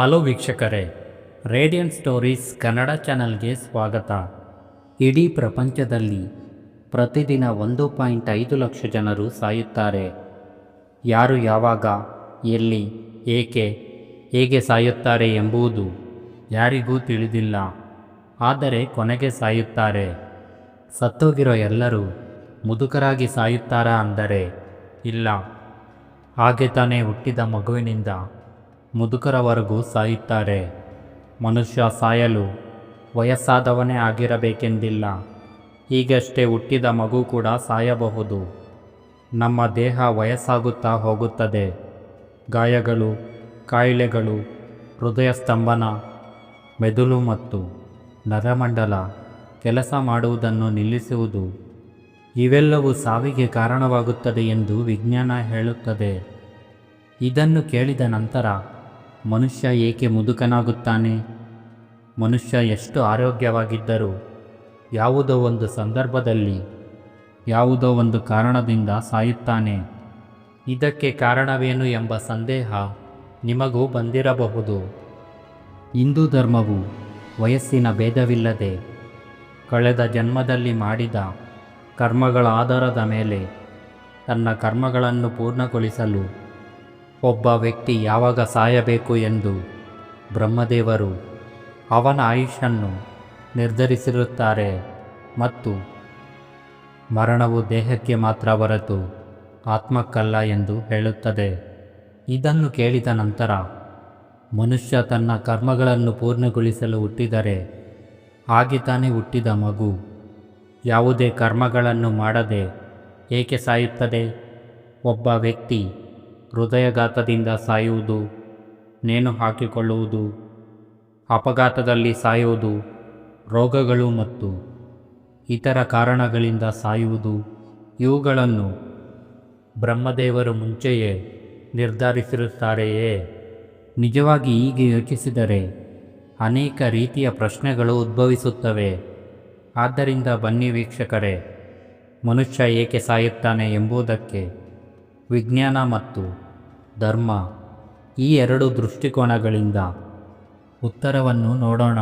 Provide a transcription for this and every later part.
Hello ವೀಕ್ಷಕರೇ radiant stories Kannada ಚಾನಲ್ಗೆ ಸ್ವಾಗತ. ಇಡೀ ಪ್ರಪಂಚದಲ್ಲಿ ಪ್ರತಿದಿನ ಒಂದು ಪಾಯಿಂಟ್ ಐದು ಲಕ್ಷ ಜನರು ಸಾಯುತ್ತಾರೆ. ಯಾರು ಯಾವಾಗ, ಎಲ್ಲಿ, ಏಕೆ, ಹೇಗೆ ಸಾಯುತ್ತಾರೆ ಎಂಬುದು ಯಾರಿಗೂ ತಿಳಿದಿಲ್ಲ. ಆದರೆ ಕೊನೆಗೆ ಸಾಯುತ್ತಾರೆ. ಸತ್ತೋಗಿರೋ ಎಲ್ಲರೂ ಮುದುಕರಾಗಿ ಸಾಯುತ್ತಾರಾ ಅಂದರೆ ಇಲ್ಲ. ಹಾಗೆ ತಾನೇ ಹುಟ್ಟಿದ ಮಗುವಿನಿಂದ ಮುದುಕರವರೆಗೂ ಸಾಯುತ್ತಾರೆ. ಮನುಷ್ಯ ಸಾಯಲು ವಯಸ್ಸಾದವನೇ ಆಗಿರಬೇಕೆಂದಿಲ್ಲ. ಈಗಷ್ಟೇ ಹುಟ್ಟಿದ ಮಗು ಕೂಡ ಸಾಯಬಹುದು. ನಮ್ಮ ದೇಹ ವಯಸ್ಸಾಗುತ್ತಾ ಹೋಗುತ್ತದೆ. ಗಾಯಗಳು, ಕಾಯಿಲೆಗಳು ಹೃದಯ ಸ್ತಂಭನ ಮೆದುಳು ಮತ್ತು ನರಮಂಡಲ ಕೆಲಸ ಮಾಡುವುದನ್ನು ನಿಲ್ಲಿಸುವುದು ಇವೆಲ್ಲವೂ ಸಾವಿಗೆ ಕಾರಣವಾಗುತ್ತದೆ ಎಂದು ವಿಜ್ಞಾನ ಹೇಳುತ್ತದೆ. ಇದನ್ನು ಕೇಳಿದ ನಂತರ ಮನುಷ್ಯ ಏಕೆ ಮುದುಕನಾಗುತ್ತಾನೆ? ಮನುಷ್ಯ ಎಷ್ಟು ಆರೋಗ್ಯವಾಗಿದ್ದರೂ ಯಾವುದೋ ಒಂದು ಸಂದರ್ಭದಲ್ಲಿ ಯಾವುದೋ ಒಂದು ಕಾರಣದಿಂದ ಸಾಯುತ್ತಾನೆ. ಇದಕ್ಕೆ ಕಾರಣವೇನು ಎಂಬ ಸಂದೇಹ ನಿಮಗೂ ಬಂದಿರಬಹುದು. ಹಿಂದೂ ಧರ್ಮವು ವಯಸ್ಸಿನ ಭೇದವಿಲ್ಲದೆ ಕಳೆದ ಜನ್ಮದಲ್ಲಿ ಮಾಡಿದ ಕರ್ಮಗಳ ಆಧಾರದ ಮೇಲೆ ತನ್ನ ಕರ್ಮಗಳನ್ನು ಪೂರ್ಣಗೊಳಿಸಲು ಒಬ್ಬ ವ್ಯಕ್ತಿ ಯಾವಾಗ ಸಾಯಬೇಕು ಎಂದು ಬ್ರಹ್ಮದೇವರು ಅವನ ಆಯುಷನ್ನು ನಿರ್ಧರಿಸಿರುತ್ತಾರೆ ಮತ್ತು ಮರಣವು ದೇಹಕ್ಕೆ ಮಾತ್ರ ಹೊರತು ಆತ್ಮಕ್ಕಲ್ಲ ಎಂದು ಹೇಳುತ್ತದೆ. ಇದನ್ನು ಕೇಳಿದ ನಂತರ ಮನುಷ್ಯ ತನ್ನ ಕರ್ಮಗಳನ್ನು ಪೂರ್ಣಗೊಳಿಸಲು ಹುಟ್ಟಿದರೆ ಹಾಗೆ ತಾನೇ ಹುಟ್ಟಿದ ಮಗು. ಯಾವುದೇ ಕರ್ಮಗಳನ್ನು ಮಾಡದೆ ಏಕೆ ಸಾಯುತ್ತದೆ? ಒಬ್ಬ ವ್ಯಕ್ತಿ ಹೃದಯಘಾತದಿಂದ ಸಾಯುವುದು, ನೇಣು ಹಾಕಿಕೊಳ್ಳುವುದು, ಅಪಘಾತದಲ್ಲಿ ಸಾಯುವುದು ರೋಗಗಳು ಮತ್ತು ಇತರ ಕಾರಣಗಳಿಂದ ಸಾಯುವುದು, ಇವುಗಳನ್ನು ಬ್ರಹ್ಮದೇವರು ಮುಂಚೆಯೇ ನಿರ್ಧರಿಸಿರುತ್ತಾರೆಯೇ? ನಿಜವಾಗಿ ಹೀಗೆ ಯೋಚಿಸಿದರೆ ಅನೇಕ ರೀತಿಯ ಪ್ರಶ್ನೆಗಳು ಉದ್ಭವಿಸುತ್ತವೆ. ಆದ್ದರಿಂದ ಬನ್ನಿ ವೀಕ್ಷಕರೇ, ಮನುಷ್ಯ ಏಕೆ ಸಾಯುತ್ತಾನೆ ಎಂಬುದಕ್ಕೆ ವಿಜ್ಞಾನ ಮತ್ತು ಧರ್ಮ ಈ ಎರಡು ದೃಷ್ಟಿಕೋನಗಳಿಂದ ಉತ್ತರವನ್ನು ನೋಡೋಣ.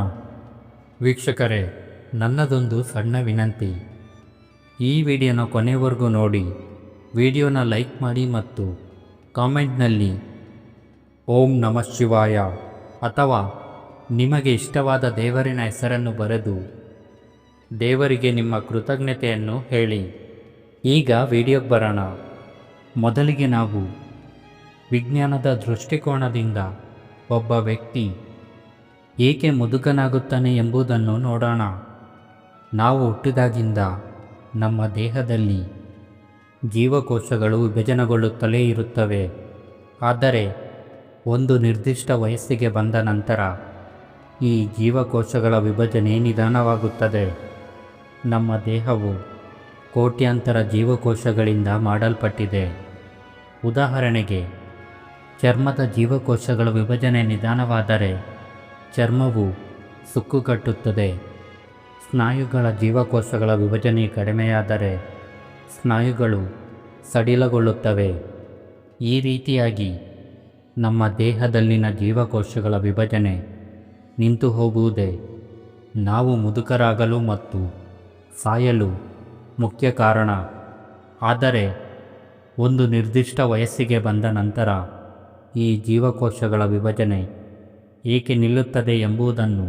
ವೀಕ್ಷಕರೇ, ನನ್ನದೊಂದು ಸಣ್ಣ ವಿನಂತಿ. ಈ ವಿಡಿಯೋನ ಕೊನೆವರೆಗೂ ನೋಡಿ, ವಿಡಿಯೋನ ಲೈಕ್ ಮಾಡಿ ಮತ್ತು ಕಾಮೆಂಟ್ನಲ್ಲಿ ಓಂ ನಮಃ ಶಿವಾಯ ಅಥವಾ ನಿಮಗೆ ಇಷ್ಟವಾದ ದೇವರಿನ ಹೆಸರನ್ನು ಬರೆದು ದೇವರಿಗೆ ನಿಮ್ಮ ಕೃತಜ್ಞತೆಯನ್ನು ಹೇಳಿ. ಈಗ ವಿಡಿಯೋಗೆ ಬರೋಣ. ಮೊದಲಿಗೆ ನಾವು ವಿಜ್ಞಾನದ ದೃಷ್ಟಿಕೋನದಿಂದ ಒಬ್ಬ ವ್ಯಕ್ತಿ ಏಕೆ ಮುದುಕನಾಗುತ್ತಾನೆ ಎಂಬುದನ್ನು ನೋಡೋಣ. ನಾವು ಹುಟ್ಟಿದಾಗಿಂದ ನಮ್ಮ ದೇಹದಲ್ಲಿ ಜೀವಕೋಶಗಳು ವಿಭಜನೆಗೊಳ್ಳುತ್ತಲೇ ಇರುತ್ತವೆ. ಆದರೆ ಒಂದು ನಿರ್ದಿಷ್ಟ ವಯಸ್ಸಿಗೆ ಬಂದ ನಂತರ ಈ ಜೀವಕೋಶಗಳ ವಿಭಜನೆ ನಿಧಾನವಾಗುತ್ತದೆ. ನಮ್ಮ ದೇಹವು ಕೋಟ್ಯಾಂತರ ಜೀವಕೋಶಗಳಿಂದ ಮಾಡಲ್ಪಟ್ಟಿದೆ. ಉದಾಹರಣೆಗೆ ಚರ್ಮದ ಜೀವಕೋಶಗಳ ವಿಭಜನೆ ನಿಧಾನವಾದರೆ ಚರ್ಮವು ಸುಕ್ಕುಗಟ್ಟುತ್ತದೆ ಸ್ನಾಯುಗಳ ಜೀವಕೋಶಗಳ ವಿಭಜನೆ ಕಡಿಮೆಯಾದರೆ ಸ್ನಾಯುಗಳು ಸಡಿಲಗೊಳ್ಳುತ್ತವೆ. ಈ ರೀತಿಯಾಗಿ ನಮ್ಮ ದೇಹದಲ್ಲಿನ ಜೀವಕೋಶಗಳ ವಿಭಜನೆ ನಿಂತು ಹೋಗುವುದೇ ನಾವು ಮುದುಕರಾಗಲು ಮತ್ತು ಸಾಯಲು ಮುಖ್ಯ ಕಾರಣ. ಆದರೆ ಒಂದು ನಿರ್ದಿಷ್ಟ ವಯಸ್ಸಿಗೆ ಬಂದ ನಂತರ ಈ ಜೀವಕೋಶಗಳ ವಿಭಜನೆ ಏಕೆ ನಿಲ್ಲುತ್ತದೆ ಎಂಬುದನ್ನು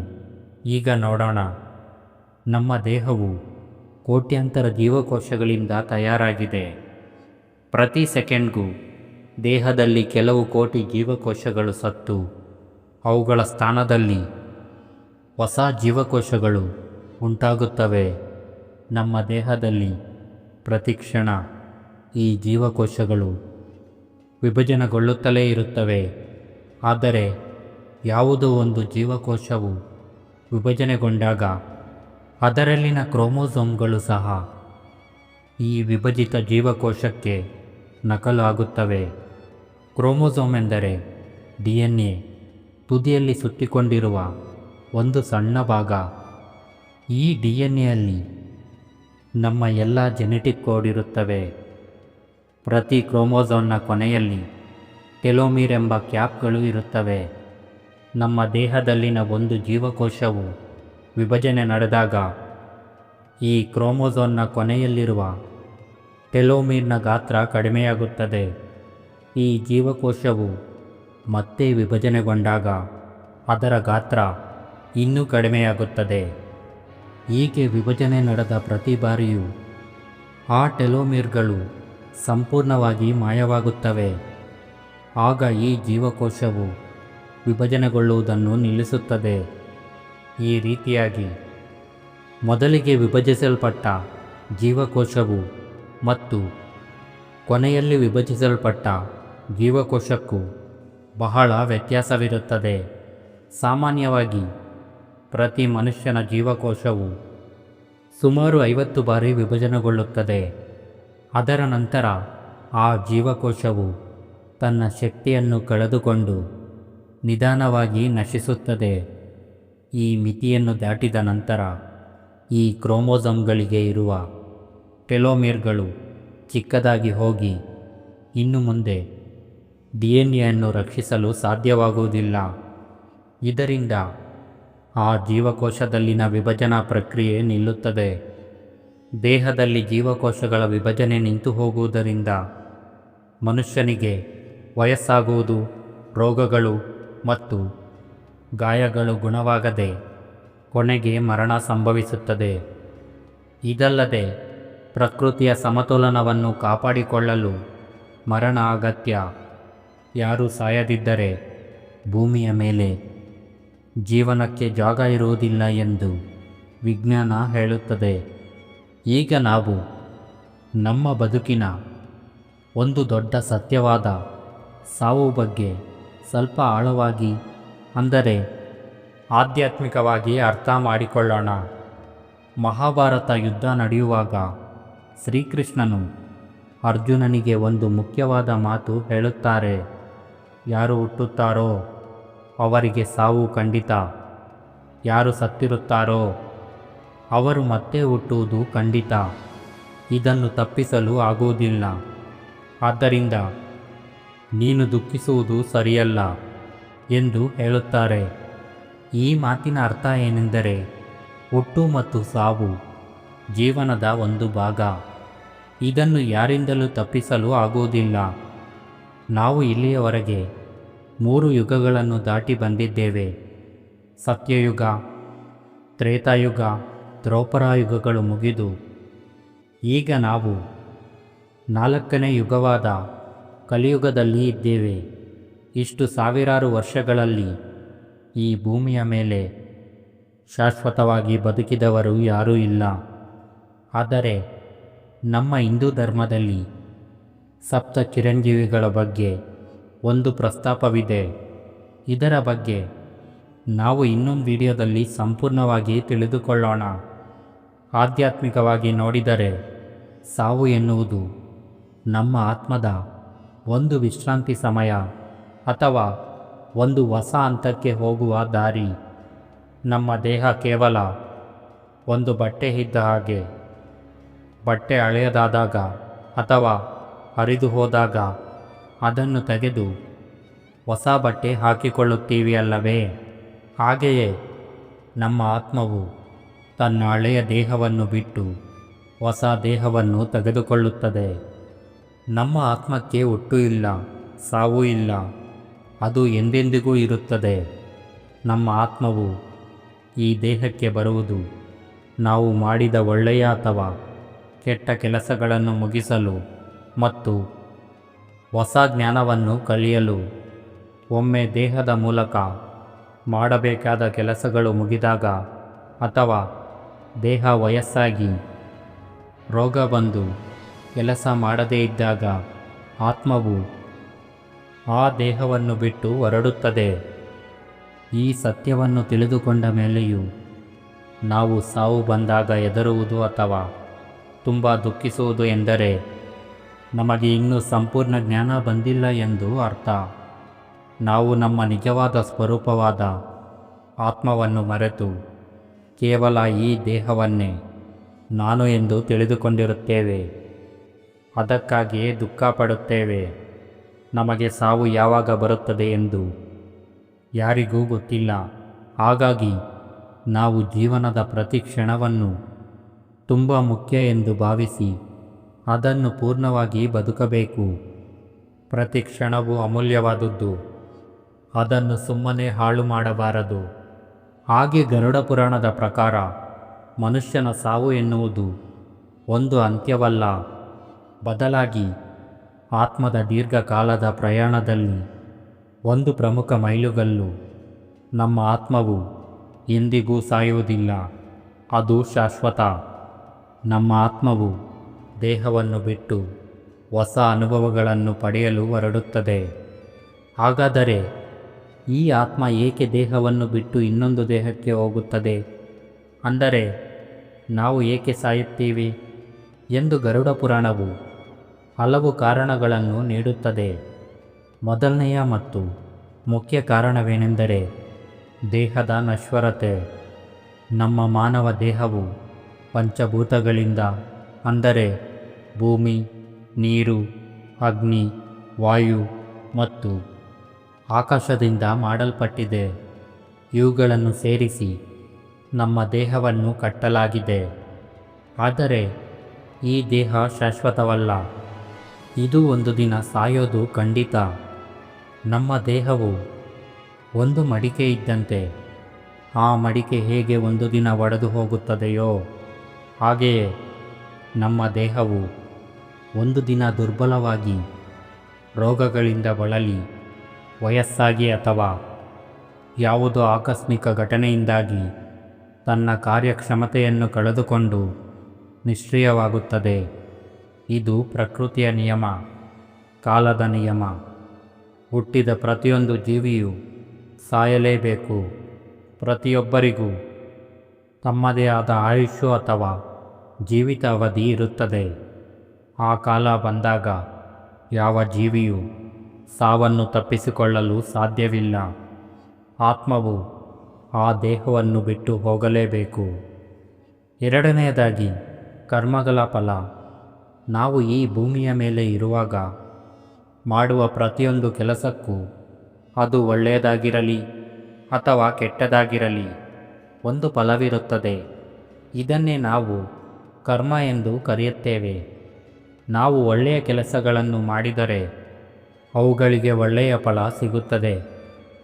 ಈಗ ನೋಡೋಣ. ನಮ್ಮ ದೇಹವು ಕೋಟ್ಯಾಂತರ ಜೀವಕೋಶಗಳಿಂದ ತಯಾರಾಗಿದೆ. ಪ್ರತಿ ಸೆಕೆಂಡ್ಗೂ ದೇಹದಲ್ಲಿ ಕೆಲವು ಕೋಟಿ ಜೀವಕೋಶಗಳು ಸತ್ತು. ಅವುಗಳ ಸ್ಥಾನದಲ್ಲಿ ಹೊಸ ಜೀವಕೋಶಗಳು ಉಂಟಾಗುತ್ತವೆ. ನಮ್ಮ ದೇಹದಲ್ಲಿ ಪ್ರತಿಕ್ಷಣ ಈ ಜೀವಕೋಶಗಳು ವಿಭಜನೆಗೊಳ್ಳುತ್ತಲೇ ಇರುತ್ತವೆ. ಆದರೆ ಯಾವುದೋ ಒಂದು ಜೀವಕೋಶವು ವಿಭಜನೆಗೊಂಡಾಗ ಅದರಲ್ಲಿನ ಕ್ರೋಮೋಸೋಮ್ಗಳು ಸಹ ಈ ವಿಭಜಿತ ಜೀವಕೋಶಕ್ಕೆ ನಕಲಾಗುತ್ತವೆ. ಕ್ರೋಮೋಸೋಮ್ ಎಂದರೆ ಡಿ ಎನ್ ಎ ತುದಿಯಲ್ಲಿ ಸುತ್ತಿಕೊಂಡಿರುವ ಒಂದು ಸಣ್ಣ ಭಾಗ. ಈ ಡಿ ಎನ್ ಎಯಲ್ಲಿ ನಮ್ಮ ಎಲ್ಲ ಜೆನೆಟಿಕ್ ಕೋಡ್ ಇರುತ್ತವೆ. ಪ್ರತಿ ಕ್ರೋಮೋಸೋಮ್ನ ಕೊನೆಯಲ್ಲಿ ಟೆಲೋಮೀರ್ ಎಂಬ ಕ್ಯಾಪ್ಗಳು ಇರುತ್ತವೆ. ನಮ್ಮ ದೇಹದಲ್ಲಿನ ಒಂದು ಜೀವಕೋಶವು ವಿಭಜನೆ ನಡೆದಾಗ ಈ ಕ್ರೋಮೋಸೋನ್ನ ಕೊನೆಯಲ್ಲಿರುವ ಟೆಲೋಮೀರ್ನ ಗಾತ್ರ ಕಡಿಮೆಯಾಗುತ್ತದೆ. ಈ ಜೀವಕೋಶವು ಮತ್ತೆ ವಿಭಜನೆಗೊಂಡಾಗ ಅದರ ಗಾತ್ರ ಇನ್ನೂ ಕಡಿಮೆಯಾಗುತ್ತದೆ. ಹೀಗೆ ವಿಭಜನೆ ನಡೆದ ಪ್ರತಿ ಬಾರಿಯೂ ಆ ಟೆಲೋಮೀರ್ಗಳು ಸಂಪೂರ್ಣವಾಗಿ ಮಾಯವಾಗುತ್ತವೆ. ಆಗ ಈ ಜೀವಕೋಶವು ವಿಭಜನೆಗೊಳ್ಳುವುದನ್ನು ನಿಲ್ಲಿಸುತ್ತದೆ. ಈ ರೀತಿಯಾಗಿ ಮೊದಲಿಗೆ ವಿಭಜಿಸಲ್ಪಟ್ಟ ಜೀವಕೋಶವು ಮತ್ತು ಕೊನೆಯಲ್ಲಿ ವಿಭಜಿಸಲ್ಪಟ್ಟ ಜೀವಕೋಶಕ್ಕೂ ಬಹಳ ವ್ಯತ್ಯಾಸವಿರುತ್ತದೆ. ಸಾಮಾನ್ಯವಾಗಿ ಪ್ರತಿ ಮನುಷ್ಯನ ಜೀವಕೋಶವು ಸುಮಾರು ಐವತ್ತು ಬಾರಿ ವಿಭಜನೆಗೊಳ್ಳುತ್ತದೆ. ಅದರ ನಂತರ ಆ ಜೀವಕೋಶವು ತನ್ನ ಶಕ್ತಿಯನ್ನು ಕಳೆದುಕೊಂಡು ನಿಧಾನವಾಗಿ ನಶಿಸುತ್ತದೆ. ಈ ಮಿತಿಯನ್ನು ದಾಟಿದ ನಂತರ ಈ ಕ್ರೋಮೋಸಮ್ಗಳಿಗೆ ಇರುವ ಟೆಲೋಮೇರ್ಗಳು ಚಿಕ್ಕದಾಗಿ ಹೋಗಿ ಇನ್ನು ಮುಂದೆ ಡಿ ಎನ್ ಎಯನ್ನು ರಕ್ಷಿಸಲು ಸಾಧ್ಯವಾಗುವುದಿಲ್ಲ. ಇದರಿಂದ ಆ ಜೀವಕೋಶದಲ್ಲಿನ ವಿಭಜನಾ ಪ್ರಕ್ರಿಯೆ ನಿಲ್ಲುತ್ತದೆ. ದೇಹದಲ್ಲಿ ಜೀವಕೋಶಗಳ ವಿಭಜನೆ ನಿಂತು ಹೋಗುವುದರಿಂದ ಮನುಷ್ಯನಿಗೆ ವಯಸ್ಸಾಗುವುದು, ರೋಗಗಳು ಮತ್ತು ಗಾಯಗಳು ಗುಣವಾಗದೆ ಕೊನೆಗೆ ಮರಣ ಸಂಭವಿಸುತ್ತದೆ. ಇದಲ್ಲದೆ ಪ್ರಕೃತಿಯ ಸಮತೋಲನವನ್ನು ಕಾಪಾಡಿಕೊಳ್ಳಲು ಮರಣ ಅಗತ್ಯ. ಯಾರೂ ಸಾಯದಿದ್ದರೆ ಭೂಮಿಯ ಮೇಲೆ ಜೀವನಕ್ಕೆ ಜಾಗ ಇರುವುದಿಲ್ಲ ಎಂದು ವಿಜ್ಞಾನ ಹೇಳುತ್ತದೆ. ಈಗ ನಾವು ನಮ್ಮ ಬದುಕಿನ ಒಂದು ದೊಡ್ಡ ಸತ್ಯವಾದ ಸಾವು ಬಗ್ಗೆ ಸ್ವಲ್ಪ ಆಳವಾಗಿ, ಅಂದರೆ ಆಧ್ಯಾತ್ಮಿಕವಾಗಿ ಅರ್ಥ ಮಾಡಿಕೊಳ್ಳೋಣ. ಮಹಾಭಾರತ ಯುದ್ಧ ನಡೆಯುವಾಗ ಶ್ರೀಕೃಷ್ಣನು ಅರ್ಜುನನಿಗೆ ಒಂದು ಮುಖ್ಯವಾದ ಮಾತು ಹೇಳುತ್ತಾರೆ. ಯಾರು ಹುಟ್ಟುತ್ತಾರೋ ಅವರಿಗೆ ಸಾವು ಖಂಡಿತ. ಯಾರು ಸತ್ತಿರುತ್ತಾರೋ ಅವರು ಮತ್ತೆ ಹುಟ್ಟುವುದು ಖಂಡಿತ. ಇದನ್ನು ತಪ್ಪಿಸಲು ಆಗುವುದಿಲ್ಲ. ಆದ್ದರಿಂದ ನೀನು ದುಃಖಿಸುವುದು ಸರಿಯಲ್ಲ ಎಂದು ಹೇಳುತ್ತಾರೆ. ಈ ಮಾತಿನ ಅರ್ಥ ಏನೆಂದರೆ ಹುಟ್ಟು ಮತ್ತು ಸಾವು ಜೀವನದ ಒಂದು ಭಾಗ. ಇದನ್ನು ಯಾರಿಂದಲೂ ತಪ್ಪಿಸಲು ಆಗುವುದಿಲ್ಲ. ನಾವು ಇಲ್ಲಿಯವರೆಗೆ ಮೂರು ಯುಗಗಳನ್ನು ದಾಟಿ ಬಂದಿದ್ದೇವೆ. ಸತ್ಯಯುಗ, ತ್ರೇತಾಯುಗ ದ್ರೌಪರಾಯುಗಗಳು ಮುಗಿದು ಈಗ ನಾವು ನಾಲ್ಕನೇ ಯುಗವಾದ ಕಲಿಯುಗದಲ್ಲಿ ಇದ್ದೇವೆ. ಇಷ್ಟು ಸಾವಿರಾರು ವರ್ಷಗಳಲ್ಲಿ ಈ ಭೂಮಿಯ ಮೇಲೆ ಶಾಶ್ವತವಾಗಿ ಬದುಕಿದವರು ಯಾರೂ ಇಲ್ಲ. ಆದರೆ ನಮ್ಮ ಹಿಂದೂ ಧರ್ಮದಲ್ಲಿ ಸಪ್ತ ಚಿರಂಜೀವಿಗಳ ಬಗ್ಗೆ ಒಂದು ಪ್ರಸ್ತಾಪವಿದೆ. ಇದರ ಬಗ್ಗೆ ನಾವು ಇನ್ನೊಂದು ವಿಡಿಯೋದಲ್ಲಿ ಸಂಪೂರ್ಣವಾಗಿ ತಿಳಿದುಕೊಳ್ಳೋಣ. ಆಧ್ಯಾತ್ಮಿಕವಾಗಿ ನೋಡಿದರೆ ಸಾವು ಎನ್ನುವುದು ನಮ್ಮ ಆತ್ಮದ ಒಂದು ವಿಶ್ರಾಂತಿ ಸಮಯ ಅಥವಾ ಒಂದು ಹೊಸ ಹಂತಕ್ಕೆ ಹೋಗುವ ದಾರಿ. ನಮ್ಮ ದೇಹ ಕೇವಲ ಒಂದು ಬಟ್ಟೆ ಇದ್ದ ಹಾಗೆ. ಬಟ್ಟೆ ಹಳೆಯದಾದಾಗ ಅಥವಾ ಹರಿದು ಹೋದಾಗ ಅದನ್ನು ತೆಗೆದು ಹೊಸ ಬಟ್ಟೆ ಹಾಕಿಕೊಳ್ಳುತ್ತೀವಿ ಅಲ್ಲವೇ? ಹಾಗೆಯೇ ನಮ್ಮ ಆತ್ಮವು ತನ್ನ ಹಳೆಯ ದೇಹವನ್ನು ಬಿಟ್ಟು ಹೊಸ ದೇಹವನ್ನು ತೆಗೆದುಕೊಳ್ಳುತ್ತದೆ. ನಮ್ಮ ಆತ್ಮಕ್ಕೆ ಹುಟ್ಟು ಇಲ್ಲ, ಸಾವು ಇಲ್ಲ, ಅದು ಎಂದೆಂದಿಗೂ ಇರುತ್ತದೆ. ನಮ್ಮ ಆತ್ಮವು ಈ ದೇಹಕ್ಕೆ ಬರುವುದು, ನಾವು ಮಾಡಿದ ಒಳ್ಳೆಯ ಅಥವಾ ಕೆಟ್ಟ ಕೆಲಸಗಳನ್ನು ಮುಗಿಸಲು ಮತ್ತು ಹೊಸ ಜ್ಞಾನವನ್ನು ಕಲಿಯಲು ಒಮ್ಮೆ ದೇಹದ ಮೂಲಕ ಮಾಡಬೇಕಾದ ಕೆಲಸಗಳು ಮುಗಿದಾಗ ಅಥವಾ ದೇಹ ವಯಸ್ಸಾಗಿ. ರೋಗ ಬಂದು ಕೆಲಸ ಮಾಡದೇ ಇದ್ದಾಗ ಆತ್ಮವು ಆ ದೇಹವನ್ನು ಬಿಟ್ಟು ಹೊರಡುತ್ತದೆ. ಈ ಸತ್ಯವನ್ನು ತಿಳಿದುಕೊಂಡ ಮೇಲೆಯೂ ನಾವು ಸಾವು ಬಂದಾಗ ಹೆದರುವುದು ಅಥವಾ ತುಂಬ ದುಃಖಿಸುವುದು ಎಂದರೆ ನಮಗೆ ಇನ್ನೂ ಸಂಪೂರ್ಣ ಜ್ಞಾನ ಬಂದಿಲ್ಲ ಎಂದು ಅರ್ಥ. ನಾವು ನಮ್ಮ ನಿಜವಾದ ಸ್ವರೂಪವಾದ ಆತ್ಮವನ್ನು ಮರೆತು ಕೇವಲ ಈ ದೇಹವನ್ನೇ ನಾನು ಎಂದು ತಿಳಿದುಕೊಂಡಿರುತ್ತೇವೆ. ಅದಕ್ಕಾಗಿಯೇ ದುಃಖ ಪಡುತ್ತೇವೆ ನಮಗೆ ಸಾವು ಯಾವಾಗ ಬರುತ್ತದೆ ಎಂದು ಯಾರಿಗೂ ಗೊತ್ತಿಲ್ಲ. ಹಾಗಾಗಿ ನಾವು ಜೀವನದ ಪ್ರತಿ ಕ್ಷಣವನ್ನು ತುಂಬ ಮುಖ್ಯ ಎಂದು ಭಾವಿಸಿ ಅದನ್ನು ಪೂರ್ಣವಾಗಿ ಬದುಕಬೇಕು. ಪ್ರತಿ ಕ್ಷಣವೂ ಅಮೂಲ್ಯವಾದದ್ದು. ಅದನ್ನು ಸುಮ್ಮನೆ ಹಾಳು ಮಾಡಬಾರದು. ಹಾಗೆ ಗರುಡ ಪುರಾಣದ ಪ್ರಕಾರ ಮನುಷ್ಯನ ಸಾವು ಎನ್ನುವುದು ಒಂದು ಅಂತ್ಯವಲ್ಲ. ಬದಲಾಗಿ ಆತ್ಮದ ದೀರ್ಘಕಾಲದ ಪ್ರಯಾಣದಲ್ಲಿ ಒಂದು ಪ್ರಮುಖ ಮೈಲುಗಲ್ಲು ನಮ್ಮ ಆತ್ಮವು ಎಂದಿಗೂ ಸಾಯುವುದಿಲ್ಲ. ಅದು ಶಾಶ್ವತ. ನಮ್ಮ ಆತ್ಮವು ದೇಹವನ್ನು ಬಿಟ್ಟು ಹೊಸ ಅನುಭವಗಳನ್ನು ಪಡೆಯಲು ಹೊರಡುತ್ತದೆ. ಹಾಗಾದರೆ ಈ ಆತ್ಮ ಏಕೆ ದೇಹವನ್ನು ಬಿಟ್ಟು ಇನ್ನೊಂದು ದೇಹಕ್ಕೆ ಹೋಗುತ್ತದೆ? ಅಂದರೆ, ನಾವು ಏಕೆ ಸಾಯುತ್ತೀವಿ? ಎಂದು ಗರುಡ ಪುರಾಣವು ಹಲವು ಕಾರಣಗಳನ್ನು ನೀಡುತ್ತದೆ. ಮೊದಲನೆಯ ಮತ್ತು ಮುಖ್ಯ ಕಾರಣವೇನೆಂದರೆ, ದೇಹದ ನಶ್ವರತೆ. ನಮ್ಮ ಮಾನವ ದೇಹವು ಪಂಚಭೂತಗಳಿಂದ, ಅಂದರೆ ಭೂಮಿ, ನೀರು, ಅಗ್ನಿ, ವಾಯು ಮತ್ತು ಆಕಾಶದಿಂದ ಮಾಡಲ್ಪಟ್ಟಿದೆ. ಇವುಗಳನ್ನು ಸೇರಿಸಿ ನಮ್ಮ ದೇಹವನ್ನು ಕಟ್ಟಲಾಗಿದೆ. ಆದರೆ ಈ ದೇಹ ಶಾಶ್ವತವಲ್ಲ. ಇದು ಒಂದು ದಿನ ಸಾಯೋದು ಖಂಡಿತ. ನಮ್ಮ ದೇಹವು ಒಂದು ಮಡಿಕೆ ಇದ್ದಂತೆ. ಆ ಮಡಿಕೆ ಹೇಗೆ ಒಂದು ದಿನ ಒಡೆದು ಹೋಗುತ್ತದೆಯೋ, ಹಾಗೆಯೇ ನಮ್ಮ ದೇಹವು ಒಂದು ದಿನ ದುರ್ಬಲವಾಗಿ ರೋಗಗಳಿಂದ ಬಳಲಿ. ವಯಸ್ಸಾಗಿ ಅಥವಾ ಯಾವುದೋ ಆಕಸ್ಮಿಕ ಘಟನೆಯಿಂದಾಗಿ ತನ್ನ ಕಾರ್ಯಕ್ಷಮತೆಯನ್ನು ಕಳೆದುಕೊಂಡು ನಿಷ್ಕ್ರಿಯವಾಗುತ್ತದೆ. ಇದು ಪ್ರಕೃತಿಯ ನಿಯಮ, ಕಾಲದ ನಿಯಮ. ಹುಟ್ಟಿದ ಪ್ರತಿಯೊಂದು ಜೀವಿಯು ಸಾಯಲೇಬೇಕು. ಪ್ರತಿಯೊಬ್ಬರಿಗೂ ತಮ್ಮದೇ ಆದ ಆಯುಷ್ಯು ಅಥವಾ ಜೀವಿತಾವಧಿ ಇರುತ್ತದೆ. ಆ ಕಾಲ ಬಂದಾಗ ಯಾವ ಜೀವಿಯು ಸಾವನ್ನು ತಪ್ಪಿಸಿಕೊಳ್ಳಲು ಸಾಧ್ಯವಿಲ್ಲ. ಆತ್ಮವು ಆ ದೇಹವನ್ನು ಬಿಟ್ಟು ಹೋಗಲೇಬೇಕು. ಎರಡನೆಯದಾಗಿ, ಕರ್ಮಗಳ ಫಲ. ನಾವು ಈ ಭೂಮಿಯ ಮೇಲೆ ಇರುವಾಗ ಮಾಡುವ ಪ್ರತಿಯೊಂದು ಕೆಲಸಕ್ಕೂ ಅದು ಒಳ್ಳೆಯದಾಗಿರಲಿ ಅಥವಾ ಕೆಟ್ಟದಾಗಿರಲಿ ಒಂದು ಫಲವಿರುತ್ತದೆ. ಇದನ್ನೇ ನಾವು ಕರ್ಮ ಎಂದು ಕರೆಯುತ್ತೇವೆ. ನಾವು ಒಳ್ಳೆಯ ಕೆಲಸಗಳನ್ನು ಮಾಡಿದರೆ ಅವುಗಳಿಗೆ ಒಳ್ಳೆಯ ಫಲ ಸಿಗುತ್ತದೆ.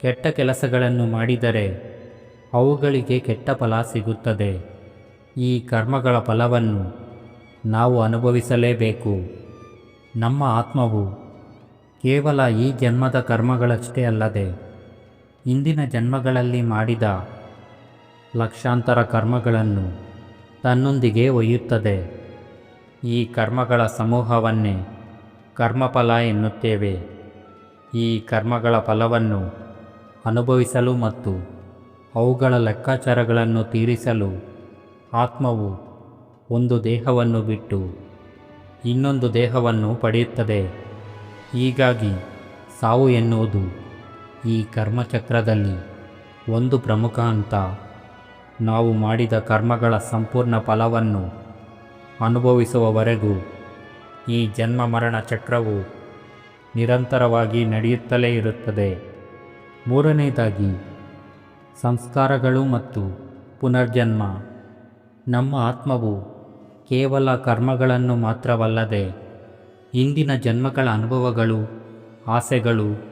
ಕೆಟ್ಟ ಕೆಲಸಗಳನ್ನು ಮಾಡಿದರೆ ಅವುಗಳಿಗೆ ಕೆಟ್ಟ ಫಲ ಸಿಗುತ್ತದೆ. ಈ ಕರ್ಮಗಳ ಫಲವನ್ನು ನಾವು ಅನುಭವಿಸಲೇಬೇಕು. ನಮ್ಮ ಆತ್ಮವು ಕೇವಲ ಈ ಜನ್ಮದ ಕರ್ಮಗಳಷ್ಟೇ ಅಲ್ಲದೆ ಇಂದಿನ ಜನ್ಮಗಳಲ್ಲಿ ಮಾಡಿದ ಲಕ್ಷಾಂತರ ಕರ್ಮಗಳನ್ನು ತನ್ನೊಂದಿಗೆ ಒಯ್ಯುತ್ತದೆ. ಈ ಕರ್ಮಗಳ ಸಮೂಹವನ್ನೇ ಕರ್ಮಫಲ ಎನ್ನುತ್ತೇವೆ. ಈ ಕರ್ಮಗಳ ಫಲವನ್ನು ಅನುಭವಿಸಲು ಮತ್ತು ಅವುಗಳ ಲೆಕ್ಕಾಚಾರಗಳನ್ನು ತೀರಿಸಲು ಆತ್ಮವು ಒಂದು ದೇಹವನ್ನು ಬಿಟ್ಟು ಇನ್ನೊಂದು ದೇಹವನ್ನು ಪಡೆಯುತ್ತದೆ. ಹೀಗಾಗಿ ಸಾವು ಎನ್ನುವುದು ಈ ಕರ್ಮಚಕ್ರದಲ್ಲಿ ಒಂದು ಪ್ರಮುಖ ಹಂತ. ನಾವು ಮಾಡಿದ ಕರ್ಮಗಳ ಸಂಪೂರ್ಣ ಫಲವನ್ನು ಅನುಭವಿಸುವವರೆಗೂ ಈ ಜನ್ಮ ಮರಣ ಚಕ್ರವು ನಿರಂತರವಾಗಿ ನಡೆಯುತ್ತಲೇ ಇರುತ್ತದೆ. ಮೂರನೇದಾಗಿ, ಸಂಸ್ಕಾರಗಳು ಮತ್ತು ಪುನರ್ಜನ್ಮ. ನಮ್ಮ ಆತ್ಮವು ಕೇವಲ ಕರ್ಮಗಳನ್ನು ಮಾತ್ರವಲ್ಲದೆ ಇಂದಿನ ಜನ್ಮಗಳ ಅನುಭವಗಳು, ಆಸೆಗಳು,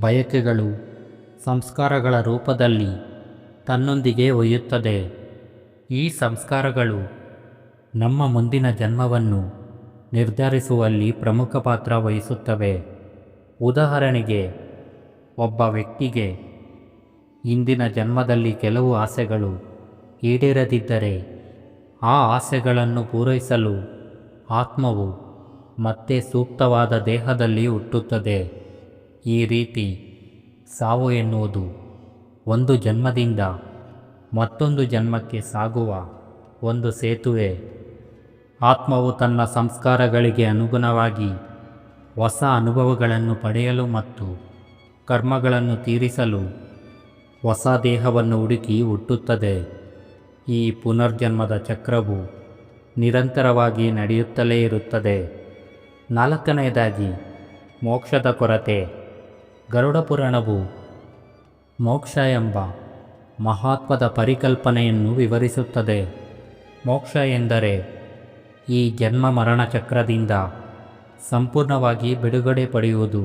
ಬಯಕೆಗಳು, ಸಂಸ್ಕಾರಗಳ ರೂಪದಲ್ಲಿ ತನ್ನೊಂದಿಗೆ ಒಯ್ಯುತ್ತದೆ. ಈ ಸಂಸ್ಕಾರಗಳು ನಮ್ಮ ಮುಂದಿನ ಜನ್ಮವನ್ನು ನಿರ್ಧರಿಸುವಲ್ಲಿ ಪ್ರಮುಖ ಪಾತ್ರ ವಹಿಸುತ್ತವೆ. ಉದಾಹರಣೆಗೆ, ಒಬ್ಬ ವ್ಯಕ್ತಿಗೆ ಇಂದಿನ ಜನ್ಮದಲ್ಲಿ ಕೆಲವು ಆಸೆಗಳು ಈಡೇರದಿದ್ದರೆ, ಆ ಆಸೆಗಳನ್ನು ಪೂರೈಸಲು ಆತ್ಮವು ಮತ್ತೆ ಸೂಕ್ತವಾದ ದೇಹದಲ್ಲಿ ಹುಟ್ಟುತ್ತದೆ. ಈ ರೀತಿ ಸಾವು ಎನ್ನುವುದು ಒಂದು ಜನ್ಮದಿಂದ ಮತ್ತೊಂದು ಜನ್ಮಕ್ಕೆ ಸಾಗುವ ಒಂದು ಸೇತುವೆ. ಆತ್ಮವು ತನ್ನ ಸಂಸ್ಕಾರಗಳಿಗೆ ಅನುಗುಣವಾಗಿ ಹೊಸ ಅನುಭವಗಳನ್ನು ಪಡೆಯಲು ಮತ್ತು ಕರ್ಮಗಳನ್ನು ತೀರಿಸಲು ಹೊಸ ದೇಹವನ್ನು ಹುಡುಕಿ ಹುಟ್ಟುತ್ತದೆ. ಈ ಪುನರ್ಜನ್ಮದ ಚಕ್ರವು ನಿರಂತರವಾಗಿ ನಡೆಯುತ್ತಲೇ ಇರುತ್ತದೆ. ನಾಲ್ಕನೆಯದಾಗಿ, ಮೋಕ್ಷದ ಕೊರತೆ. ಗರುಡ ಪುರಾಣವು ಮೋಕ್ಷ ಎಂಬ ಮಹತ್ವದ ಪರಿಕಲ್ಪನೆಯನ್ನು ವಿವರಿಸುತ್ತದೆ. ಮೋಕ್ಷ ಎಂದರೆ ಈ ಜನ್ಮ ಮರಣ ಚಕ್ರದಿಂದ ಸಂಪೂರ್ಣವಾಗಿ ಬಿಡುಗಡೆ ಪಡೆಯುವುದು.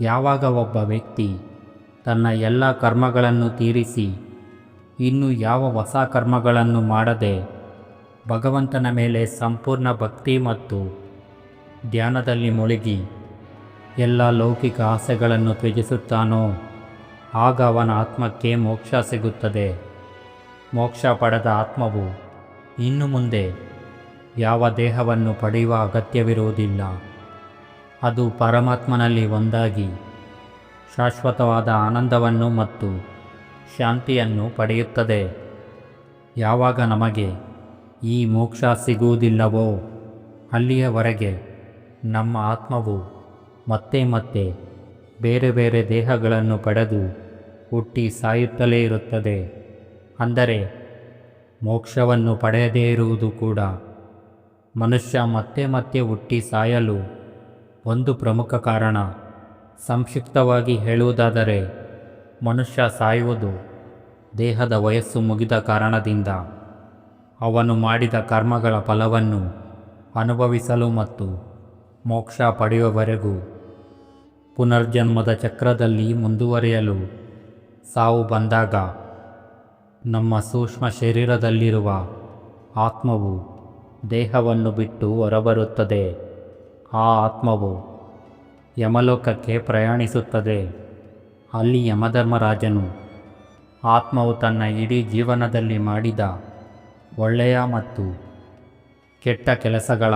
ಯಾವಾಗ ಒಬ್ಬ ವ್ಯಕ್ತಿ ತನ್ನ ಎಲ್ಲ ಕರ್ಮಗಳನ್ನು ತೀರಿಸಿ, ಇನ್ನು ಯಾವ ಹೊಸ ಕರ್ಮಗಳನ್ನು ಮಾಡದೆ ಭಗವಂತನ ಮೇಲೆ ಸಂಪೂರ್ಣ ಭಕ್ತಿ ಮತ್ತು ಧ್ಯಾನದಲ್ಲಿ ಮುಳುಗಿ ಎಲ್ಲ ಲೌಕಿಕ ಆಸೆಗಳನ್ನು ತ್ಯಜಿಸುತ್ತಾನೋ, ಆಗ ಅವನ ಆತ್ಮಕ್ಕೆ ಮೋಕ್ಷ ಸಿಗುತ್ತದೆ. ಮೋಕ್ಷ ಪಡೆದ ಆತ್ಮವು ಇನ್ನು ಮುಂದೆ ಯಾವ ದೇಹವನ್ನು ಪಡೆಯುವ ಅಗತ್ಯವಿರುವುದಿಲ್ಲ. ಅದು ಪರಮಾತ್ಮನಲ್ಲಿ ಒಂದಾಗಿ, ಶಾಶ್ವತವಾದ ಆನಂದವನ್ನು ಮತ್ತು ಶಾಂತಿಯನ್ನು ಪಡೆಯುತ್ತದೆ. ಯಾವಾಗ ನಮಗೆ ಈ ಮೋಕ್ಷ ಸಿಗುವುದಿಲ್ಲವೋ, ಅಲ್ಲಿಯವರೆಗೆ ನಮ್ಮ ಆತ್ಮವು ಮತ್ತೆ ಮತ್ತೆ ಬೇರೆ ಬೇರೆ ದೇಹಗಳನ್ನು ಪಡೆದು ಹುಟ್ಟಿ ಸಾಯುತ್ತಲೇ ಇರುತ್ತದೆ. ಅಂದರೆ ಮೋಕ್ಷವನ್ನು ಪಡೆಯದೇ ಇರುವುದು ಕೂಡ ಮನುಷ್ಯ ಮತ್ತೆ ಮತ್ತೆ ಹುಟ್ಟಿ ಸಾಯಲು ಒಂದು ಪ್ರಮುಖ ಕಾರಣ. ಸಂಕ್ಷಿಪ್ತವಾಗಿ ಹೇಳುವುದಾದರೆ, ಮನುಷ್ಯ ಸಾಯುವುದು ದೇಹದ ವಯಸ್ಸು ಮುಗಿದ ಕಾರಣದಿಂದ. ಅವನು ಮಾಡಿದ ಕರ್ಮಗಳ ಫಲವನ್ನು ಅನುಭವಿಸಲು ಮತ್ತು ಮೋಕ್ಷ ಪಡೆಯುವವರೆಗೂ ಪುನರ್ಜನ್ಮದ ಚಕ್ರದಲ್ಲಿ ಮುಂದುವರಿಯಲು ಸಾವು ಬಂದಾಗ ನಮ್ಮ ಸೂಕ್ಷ್ಮ ಶರೀರದಲ್ಲಿರುವ ಆತ್ಮವು ದೇಹವನ್ನು ಬಿಟ್ಟು ಹೊರಬರುತ್ತದೆ. ಆ ಆತ್ಮವು ಯಮಲೋಕಕ್ಕೆ ಪ್ರಯಾಣಿಸುತ್ತದೆ. ಅಲ್ಲಿ ಯಮಧರ್ಮರಾಜನು ಆತ್ಮವು ತನ್ನ ಇಡೀ ಜೀವನದಲ್ಲಿ ಮಾಡಿದ ಒಳ್ಳೆಯ ಮತ್ತು ಕೆಟ್ಟ ಕೆಲಸಗಳ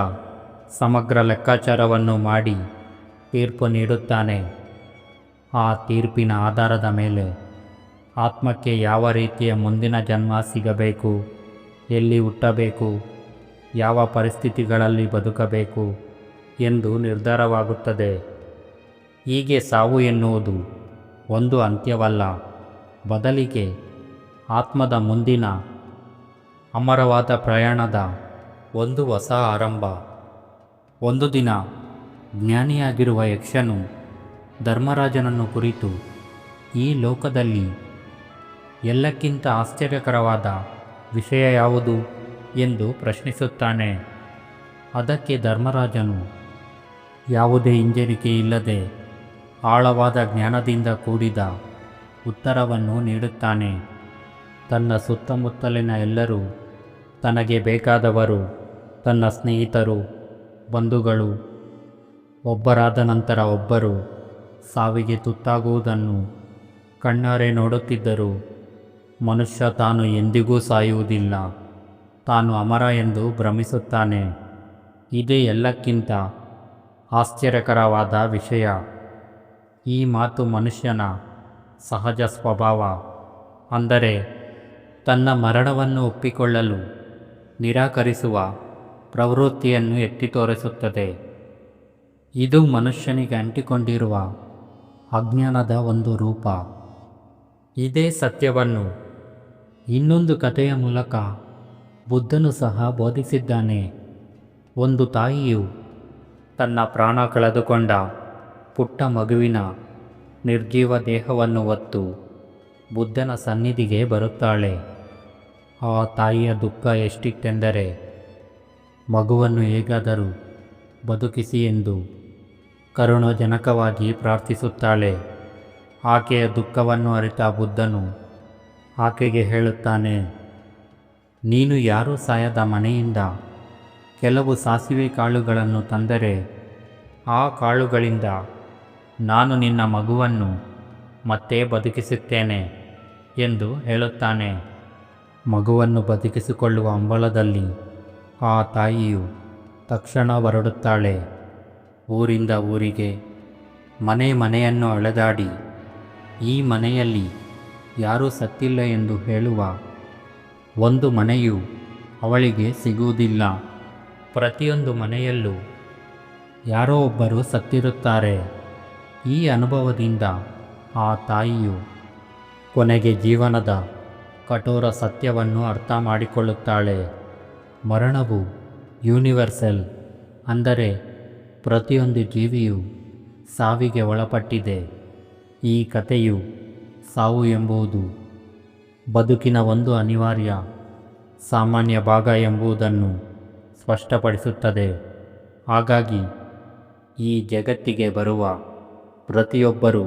ಸಮಗ್ರ ಲೆಕ್ಕಾಚಾರವನ್ನು ಮಾಡಿ ತೀರ್ಪು ನೀಡುತ್ತಾನೆ. ಆ ತೀರ್ಪಿನ ಆಧಾರದ ಮೇಲೆ ಆತ್ಮಕ್ಕೆ ಯಾವ ರೀತಿಯ ಮುಂದಿನ ಜನ್ಮ ಸಿಗಬೇಕು, ಎಲ್ಲಿ ಹುಟ್ಟಬೇಕು ಯಾವ ಪರಿಸ್ಥಿತಿಗಳಲ್ಲಿ ಬದುಕಬೇಕು ಎಂದು ನಿರ್ಧಾರವಾಗುತ್ತದೆ. ಹೀಗೆ ಸಾವು ಎನ್ನುವುದು ಒಂದು ಅಂತ್ಯವಲ್ಲ, ಬದಲಿಗೆ ಆತ್ಮದ ಮುಂದಿನ ಅಮರವಾದ ಪ್ರಯಾಣದ ಒಂದು ಹೊಸ ಆರಂಭ. ಒಂದು ದಿನ ಜ್ಞಾನಿಯಾಗಿರುವ ಯಕ್ಷನು ಧರ್ಮರಾಜನನ್ನು ಕುರಿತು ಈ ಲೋಕದಲ್ಲಿ ಎಲ್ಲಕ್ಕಿಂತ ಆಶ್ಚರ್ಯಕರವಾದ ವಿಷಯ ಯಾವುದು? ಎಂದು ಪ್ರಶ್ನಿಸುತ್ತಾನೆ. ಅದಕ್ಕೆ ಧರ್ಮರಾಜನು, ಯಾವುದೇ ಹಿಂಜರಿಕೆ ಇಲ್ಲದೆ ಆಳವಾದ ಜ್ಞಾನದಿಂದ ಕೂಡಿದ ಉತ್ತರವನ್ನು ನೀಡುತ್ತಾನೆ. ತನ್ನ ಸುತ್ತಮುತ್ತಲಿನ ಎಲ್ಲರೂ, ತನಗೆ ಬೇಕಾದವರು, ತನ್ನ ಸ್ನೇಹಿತರು, ಬಂಧುಗಳು, ಒಬ್ಬರಾದ ನಂತರ ಒಬ್ಬರು ಸಾವಿಗೆ ತುತ್ತಾಗುವುದನ್ನು ಕಣ್ಣಾರೆ ನೋಡುತ್ತಿದ್ದರು ಮನುಷ್ಯ ತಾನು ಎಂದಿಗೂ ಸಾಯುವುದಿಲ್ಲ. ತಾನು ಅಮರ ಎಂದು ಭ್ರಮಿಸುತ್ತಾನೆ. ಇದೇ ಎಲ್ಲಕ್ಕಿಂತ ಆಶ್ಚರ್ಯಕರವಾದ ವಿಷಯ. ಈ ಮಾತು ಮನುಷ್ಯನ ಸಹಜ ಸ್ವಭಾವ. ಅಂದರೆ ತನ್ನ ಮರಣವನ್ನು ಒಪ್ಪಿಕೊಳ್ಳಲು ನಿರಾಕರಿಸುವ ಪ್ರವೃತ್ತಿಯನ್ನು ಎತ್ತಿ ತೋರಿಸುತ್ತದೆ. ಇದು ಮನುಷ್ಯನಿಗೆ ಅಂಟಿಕೊಂಡಿರುವ ಅಜ್ಞಾನದ ಒಂದು ರೂಪ. ಇದೇ ಸತ್ಯವನ್ನು ಇನ್ನೊಂದು ಕಥೆಯ ಮೂಲಕ ಬುದ್ಧನು ಸಹ ಬೋಧಿಸಿದ್ದಾನೆ. ಒಂದು ತಾಯಿಯು ತನ್ನ ಪ್ರಾಣ ಕಳೆದುಕೊಂಡ ಪುಟ್ಟ ಮಗುವಿನ ನಿರ್ಜೀವ ದೇಹವನ್ನು ಹೊತ್ತು ಬುದ್ಧನ ಸನ್ನಿಧಿಗೆ ಬರುತ್ತಾಳೆ. ಆ ತಾಯಿಯ ದುಃಖ ಎಷ್ಟಿತ್ತೆಂದರೆ ಮಗುವನ್ನು ಹೇಗಾದರೂ ಬದುಕಿಸಿ ಎಂದು ಕರುಣಜನಕವಾಗಿ ಪ್ರಾರ್ಥಿಸುತ್ತಾಳೆ. ಆಕೆಯ ದುಃಖವನ್ನು ಅರಿತ ಬುದ್ಧನು ಆಕೆಗೆ ಹೇಳುತ್ತಾನೆ ನೀನು ಯಾರೂ ಸಾಯದ ಮನೆಯಿಂದ ಕೆಲವು ಸಾಸಿವೆ ಕಾಳುಗಳನ್ನು ತಂದರೆ ಆ ಕಾಳುಗಳಿಂದ ನಾನು ನಿನ್ನ ಮಗುವನ್ನು ಮತ್ತೆ ಬದುಕಿಸುತ್ತೇನೆ ಎಂದು ಹೇಳುತ್ತಾನೆ. ಮಗುವನ್ನು ಬದುಕಿಸಿಕೊಳ್ಳುವ ಅಂಬಲದಲ್ಲಿ ಆ ತಾಯಿಯು ತಕ್ಷಣ ಹೊರಡುತ್ತಾಳೆ. ಊರಿಂದ ಊರಿಗೆ ಮನೆ ಮನೆಯನ್ನು ಅಳೆದಾಡಿ ಈ ಮನೆಯಲ್ಲಿ ಯಾರೂ ಸತ್ತಿಲ್ಲ ಎಂದು ಹೇಳುವ ಒಂದು ಮನೆಯು ಅವಳಿಗೆ ಸಿಗುವುದಿಲ್ಲ. ಪ್ರತಿಯೊಂದು ಮನೆಯಲ್ಲೂ ಯಾರೋ ಒಬ್ಬರು ಸತ್ತಿರುತ್ತಾರೆ. ಈ ಅನುಭವದಿಂದ ಆ ತಾಯಿಯು ಕೊನೆಗೆ ಜೀವನದ ಕಠೋರ ಸತ್ಯವನ್ನು ಅರ್ಥ ಮಾಡಿಕೊಳ್ಳುತ್ತಾಳೆ. ಮರಣವು ಯೂನಿವರ್ಸಲ್ ಅಂದರೆ ಪ್ರತಿಯೊಂದು ಜೀವಿಯು ಸಾವಿಗೆ ಒಳಪಟ್ಟಿದೆ. ಈ ಕಥೆಯು ಸಾವು ಎಂಬುದು ಬದುಕಿನ ಒಂದು ಅನಿವಾರ್ಯ, ಸಾಮಾನ್ಯ ಭಾಗ ಎಂಬುದನ್ನು ಸ್ಪಷ್ಟಪಡಿಸುತ್ತದೆ. ಹಾಗಾಗಿ, ಈ ಜಗತ್ತಿಗೆ ಬರುವ ಪ್ರತಿಯೊಬ್ಬರೂ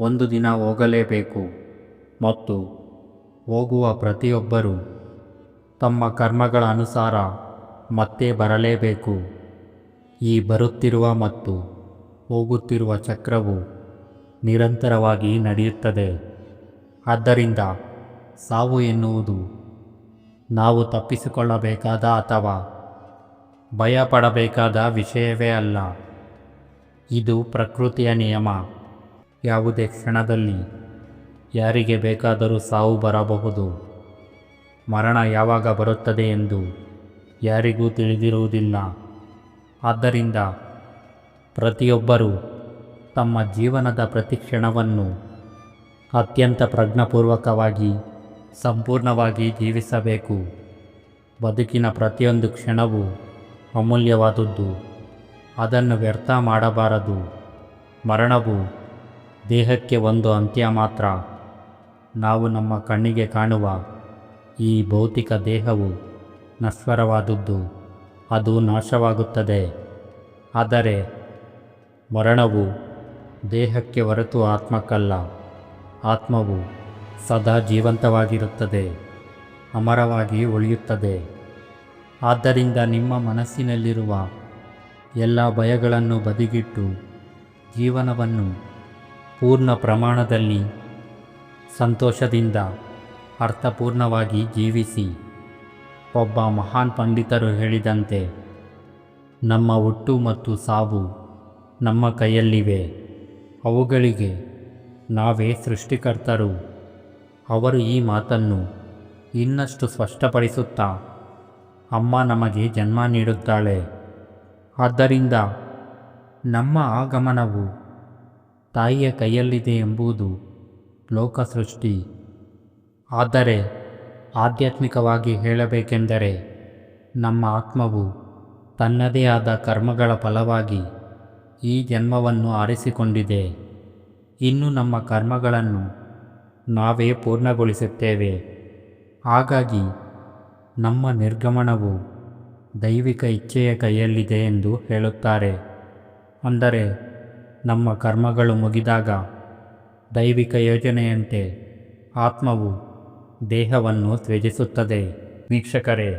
ಒಂದು ದಿನ ಹೋಗಲೇಬೇಕು ಮತ್ತು ಹೋಗುವ ಪ್ರತಿಯೊಬ್ಬರೂ ತಮ್ಮ ಕರ್ಮಗಳ ಅನುಸಾರ ಮತ್ತೆ ಬರಲೇಬೇಕು. ಈ ಬರುತ್ತಿರುವ ಮತ್ತು ಹೋಗುತ್ತಿರುವ ಚಕ್ರವು ನಿರಂತರವಾಗಿ ನಡೆಯುತ್ತದೆ. ಆದ್ದರಿಂದ ಸಾವು ಎನ್ನುವುದು. ನಾವು ತಪ್ಪಿಸಿಕೊಳ್ಳಬೇಕಾದ ಅಥವಾ ಭಯಪಡಬೇಕಾದ ವಿಷಯವೇ ಅಲ್ಲ. ಇದು ಪ್ರಕೃತಿಯ ನಿಯಮ. ಯಾವುದೇ ಕ್ಷಣದಲ್ಲಿ ಯಾರಿಗೆ ಬೇಕಾದರೂ ಸಾವು ಬರಬಹುದು. ಮರಣ ಯಾವಾಗ ಬರುತ್ತದೆ ಎಂದು ಯಾರಿಗೂ ತಿಳಿದಿರುವುದಿಲ್ಲ. ಆದ್ದರಿಂದ ಪ್ರತಿಯೊಬ್ಬರೂ ತಮ್ಮ ಜೀವನದ ಪ್ರತಿ ಕ್ಷಣವನ್ನು ಅತ್ಯಂತ ಪ್ರಜ್ಞಾಪೂರ್ವಕವಾಗಿ ಸಂಪೂರ್ಣವಾಗಿ ಜೀವಿಸಬೇಕು. ಬದುಕಿನ ಪ್ರತಿಯೊಂದು ಕ್ಷಣವೂ ಅಮೂಲ್ಯವಾದದ್ದು. ಅದನ್ನು ವ್ಯರ್ಥ ಮಾಡಬಾರದು. ಮರಣವು ದೇಹಕ್ಕೆ ಒಂದು ಅಂತ್ಯ ಮಾತ್ರ. ನಾವು ನಮ್ಮ ಕಣ್ಣಿಗೆ ಕಾಣುವ ಈ ಭೌತಿಕ ದೇಹವು ನಶ್ವರವಾದದ್ದು. ಅದು ನಾಶವಾಗುತ್ತದೆ. ಆದರೆ ಮರಣವು ದೇಹಕ್ಕೆ ಹೊರತು ಆತ್ಮಕ್ಕಲ್ಲ. ಆತ್ಮವು ಸದಾ ಜೀವಂತವಾಗಿರುತ್ತದೆ, ಅಮರವಾಗಿ ಉಳಿಯುತ್ತದೆ. ಆದ್ದರಿಂದ ನಿಮ್ಮ ಮನಸ್ಸಿನಲ್ಲಿರುವ ಎಲ್ಲ ಭಯಗಳನ್ನು ಬದಿಗಿಟ್ಟು ಜೀವನವನ್ನು ಪೂರ್ಣ ಪ್ರಮಾಣದಲ್ಲಿ ಸಂತೋಷದಿಂದ ಅರ್ಥಪೂರ್ಣವಾಗಿ ಜೀವಿಸಿ. ಒಬ್ಬ ಮಹಾನ್ ಪಂಡಿತರು ಹೇಳಿದಂತೆ, ನಮ್ಮ ಹುಟ್ಟು ಮತ್ತು ಸಾವು ನಮ್ಮ ಕೈಯಲ್ಲಿವೆ, ಅವುಗಳಿಗೆ ನಾವೇ ಸೃಷ್ಟಿಕರ್ತರು. ಅವರು ಈ ಮಾತನ್ನು ಇನ್ನಷ್ಟು ಸ್ಪಷ್ಟಪಡಿಸುತ್ತಾ, ಅಮ್ಮ ನಮಗೆ ಜನ್ಮ ನೀಡುತ್ತಾಳೆ. ಆದ್ದರಿಂದ ನಮ್ಮ ಆಗಮನವು ತಾಯಿಯ ಕೈಯಲ್ಲಿದೆ ಎಂಬುದು ಲೋಕ ಸೃಷ್ಟಿ ಆದರೆ ಆಧ್ಯಾತ್ಮಿಕವಾಗಿ ಹೇಳಬೇಕೆಂದರೆ ನಮ್ಮ ಆತ್ಮವು ತನ್ನದೇ ಆದ ಕರ್ಮಗಳ ಫಲವಾಗಿ ಈ ಜನ್ಮವನ್ನು ಆರಿಸಿಕೊಂಡಿದೆ. ಇನ್ನು ನಮ್ಮ ಕರ್ಮಗಳನ್ನು ನಾವೇ ಪೂರ್ಣಗೊಳಿಸುತ್ತೇವೆ. ಹಾಗಾಗಿ ನಮ್ಮ ನಿರ್ಗಮನವು ದೈವಿಕ ಇಚ್ಛೆಯ ಕೈಯಲ್ಲಿದೆ ಎಂದು ಹೇಳುತ್ತಾರೆ. ಅಂದರೆ ನಮ್ಮ ಕರ್ಮಗಳು ಮುಗಿದಾಗ ದೈವಿಕ ಯೋಜನೆಯಂತೆ ಆತ್ಮವು ದೇಹವನ್ನು ತ್ಯಜಿಸುತ್ತದೆ. ವೀಕ್ಷಕರೇ,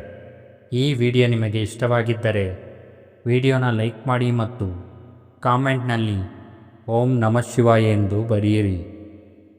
ಈ ವಿಡಿಯೋ ನಿಮಗೆ ಇಷ್ಟವಾಗಿದ್ದರೆ ವಿಡಿಯೋನ ಲೈಕ್ ಮಾಡಿ ಮತ್ತು ಕಾಮೆಂಟ್ನಲ್ಲಿ ಓಂ ನಮಃ ಶಿವಾಯ ಎಂದು ಬರೆಯಿರಿ.